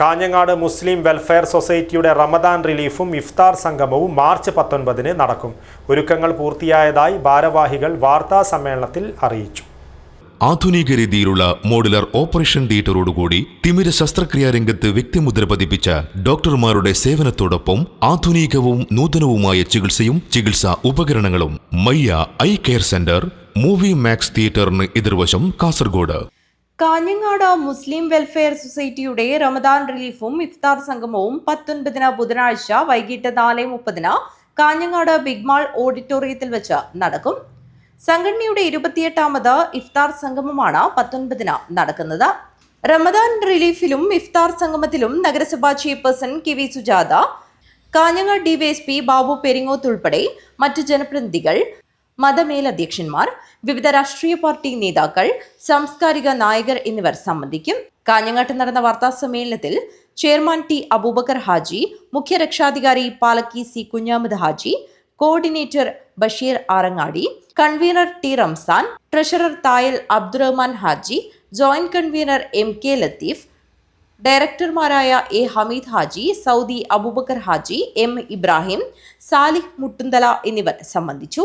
Kanhangad Muslim welfare സൊസൈറ്റിയുടെ റമദാൻ റിലീഫും ഇഫ്താർ സംഗമവും March പത്തൊൻപതിന് നടക്കും. ഒരുക്കങ്ങൾ പൂർത്തിയായതായി ഭാരവാഹികൾ വാർത്താ സമ്മേളനത്തിൽ അറിയിച്ചു. ആധുനിക രീതിയിലുള്ള മോഡുലർ ഓപ്പറേഷൻ തിയേറ്ററോടുകൂടി തിമിര ശസ്ത്രക്രിയാ രംഗത്ത് വ്യക്തിമുദ്ര പതിപ്പിച്ച ഡോക്ടർമാരുടെ സേവനത്തോടൊപ്പം ആധുനികവും നൂതനവുമായ ചികിത്സയും ചികിത്സാ ഉപകരണങ്ങളും Mayya eye care centre Movie Max തിയേറ്ററിന് എതിർവശം കാസർഗോഡ്. കാഞ്ഞങ്ങാട് മുസ്ലിം വെൽഫെയർ സൊസൈറ്റിയുടെ റമദാൻ റിലീഫും ഇഫ്താർ സംഗമവും പത്തൊൻപതിന് ബുധനാഴ്ച വൈകിട്ട് നാല് മുപ്പതിന് കാഞ്ഞങ്ങാട് ബിഗ്മാൾ ഓഡിറ്റോറിയത്തിൽ വെച്ച് നടക്കും. സംഘടനയുടെ ഇരുപത്തിയെട്ടാമത് ഇഫ്താർ സംഗമമാണ് പത്തൊൻപതിന് നടക്കുന്നത്. റമദാൻ റിലീഫിലും ഇഫ്താർ സംഗമത്തിലും നഗരസഭാ chairperson K V Sujatha Kanhangad DYSP Babu Peringoth ഉൾപ്പെടെ മറ്റ് ജനപ്രതിനിധികൾ മതമേലധ്യക്ഷന്മാർ വിവിധ രാഷ്ട്രീയ പാർട്ടി നേതാക്കൾ സാംസ്കാരിക നായകർ എന്നിവർ സംബന്ധിക്കും. കാഞ്ഞങ്ങാട്ട് നടന്ന വാർത്താ സമ്മേളനത്തിൽ ചെയർമാൻ ടി അബൂബക്കർ ഹാജി മുഖ്യ രക്ഷാധികാരി Palakki C Kunhamad Haji coordinator Basheer Arangadi convener T Ramzan treasurer Thayal Abdurahman Haji joint convener M K Latheef ഡയറക്ടർമാരായ A Hameed Haji Saudi Abubakar Haji M Ibrahim Salih Muttunthala എന്നിവർ സംബന്ധിച്ചു.